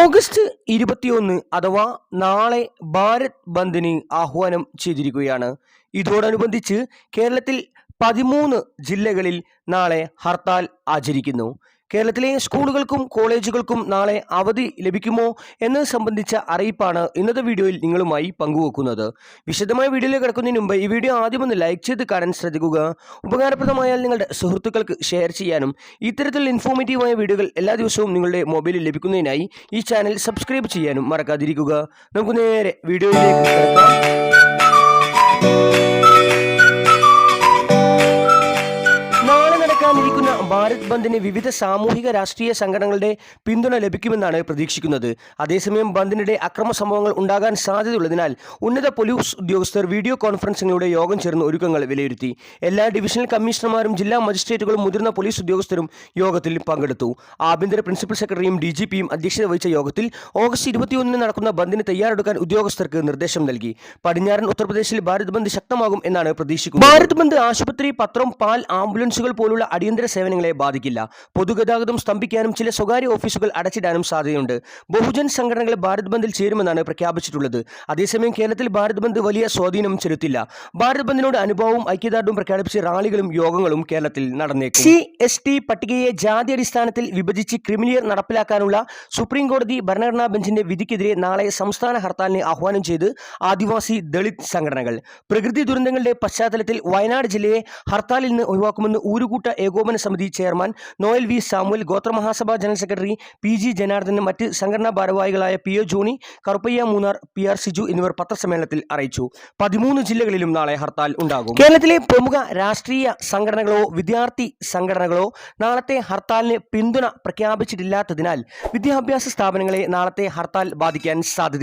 August ഇരുപത്തിയൊന്ന് അഥവാ നാളെ ഭാരത് ബന്ദിന് ആഹ്വാനം ചെയ്തിരിക്കുകയാണ്. ഇതോടനുബന്ധിച്ച് കേരളത്തിൽ പതിമൂന്ന് ജില്ലകളിൽ നാളെ ഹർത്താൽ ആചരിക്കുന്നു. കേരളത്തിലെ സ്കൂളുകൾക്കും കോളേജുകൾക്കും നാളെ അവധി ലഭിക്കുമോ എന്ന് സംബന്ധിച്ച അറിയിപ്പാണ് ഇന്നത്തെ വീഡിയോയിൽ നിങ്ങളുമായി പങ്കുവെക്കുന്നത്. വിശദമായ വീഡിയോയിൽ കിടക്കുന്നതിന് മുമ്പ് ഈ വീഡിയോ ആദ്യം ഒന്ന് ലൈക്ക് ചെയ്ത് കാണാൻ ശ്രദ്ധിക്കുക. ഉപകാരപ്രദമായാൽ നിങ്ങളുടെ സുഹൃത്തുക്കൾക്ക് ഷെയർ ചെയ്യാനും ഇത്തരത്തിലുള്ള ഇൻഫോർമേറ്റീവായ വീഡിയോകൾ എല്ലാ ദിവസവും നിങ്ങളുടെ മൊബൈലിൽ ലഭിക്കുന്നതിനായി ഈ ചാനൽ സബ്സ്ക്രൈബ് ചെയ്യാനും മറക്കാതിരിക്കുക. നമുക്ക് നേരെ വീഡിയോയിലേക്ക് കിടക്കാം. ബന്ദിന് വിവിധ സാമൂഹിക രാഷ്ട്രീയ സംഘടനകളുടെ പിന്തുണ ലഭിക്കുമെന്നാണ് പ്രതീക്ഷിക്കുന്നത്. അതേസമയം ബന്ദിനിടെ അക്രമ സംഭവങ്ങൾ ഉണ്ടാകാൻ സാധ്യതയുള്ളതിനാൽ ഉന്നത പോലീസ് ഉദ്യോഗസ്ഥർ വീഡിയോ കോൺഫറൻസിംഗിലൂടെ യോഗം ചേർന്ന് ഒരുക്കങ്ങൾ വിലയിരുത്തി. എല്ലാ ഡിവിഷണൽ കമ്മീഷണർമാരും ജില്ലാ മജിസ്ട്രേറ്റുകളും മുതിർന്ന പോലീസ് ഉദ്യോഗസ്ഥരും യോഗത്തിൽ പങ്കെടുത്തു. ആഭ്യന്തര പ്രിൻസിപ്പൽ സെക്രട്ടറിയും ഡി ജി പിയും അധ്യക്ഷത വഹിച്ച യോഗത്തിൽ ഓഗസ്റ്റ് ഇരുപത്തിയൊന്നിന് നടക്കുന്ന ബന്ദിന് തയ്യാറെടുക്കാൻ ഉദ്യോഗസ്ഥർക്ക് നിർദ്ദേശം നൽകി. പടിഞ്ഞാറൻ ഉത്തർപ്രദേശിൽ ഭാരത് ബന്ദ് ശക്തമാകും എന്നാണ് പ്രതീക്ഷിക്കുന്നത്. ഭാരത് ബന്ദ് ആശുപത്രി പത്രം പാൽ ആംബുലൻസുകൾ പോലുള്ള അടിയന്തര സേവനങ്ങളെ ബാധിക്കില്ല പൊതുഗതാഗതം സ്തംഭിക്കാനും ചില സ്വകാര്യ ഓഫീസുകൾ അടച്ചിടാനും സാധ്യതയുണ്ട്. ബഹുജൻ സംഘടനകൾ ഭാരത് ബന്ദിൽ ചേരുമെന്നാണ് പ്രഖ്യാപിച്ചിട്ടുള്ളത്. അതേസമയം കേരളത്തിൽ ഭാരത് ബന്ദ് വലിയ സ്വാധീനം ചെലുത്തില്ല. ഭാരത് ബന്ദിനോട് അനുഭവവും ഐക്യദാർഢ്യവും പ്രഖ്യാപിച്ച് റാലികളും യോഗങ്ങളും കേരളത്തിൽ നടന്നേക്കും. സി എസ് ടി പട്ടികയെ ജാതി അടിസ്ഥാനത്തിൽ വിഭജിച്ച് ക്രിമിനിയർ നടപ്പിലാക്കാനുള്ള സുപ്രീം കോടതി ഭരണഘടനാ ബെഞ്ചിന്റെ വിധിക്കെതിരെ നാളെ സംസ്ഥാന ഹർത്താലിനെ ആഹ്വാനം ചെയ്ത് ആദിവാസി ദളിത് സംഘടനകൾ. പ്രകൃതി ദുരന്തങ്ങളുടെ പശ്ചാത്തലത്തിൽ വയനാട് ജില്ലയെ ഹർത്താലിൽ നിന്ന് ഒഴിവാക്കുമെന്ന് ഊരുകൂട്ട ഏകോപന സമിതി chairman Noel V Samuel Gothramahasabha general secretary P G ജനാർദ്ദനും മറ്റ് സംഘടനാ ഭാരവാഹികളായ P O Johnny Karuppayya Munnar P R Siju എന്നിവർ പത്രസമ്മേളനത്തിൽ അറിയിച്ചു. പതിമൂന്ന് ജില്ലകളിലും നാളെ ഹർത്താൽ ഉണ്ടാകും. കേരളത്തിലെ പ്രമുഖ രാഷ്ട്രീയ സംഘടനകളോ വിദ്യാർത്ഥി സംഘടനകളോ നാളത്തെ ഹർത്താലിന് പിന്തുണ പ്രഖ്യാപിച്ചിട്ടില്ലാത്തതിനാൽ വിദ്യാഭ്യാസ സ്ഥാപനങ്ങളെ നാളത്തെ ഹർത്താൽ ബാധിക്കാൻ സാധ്യത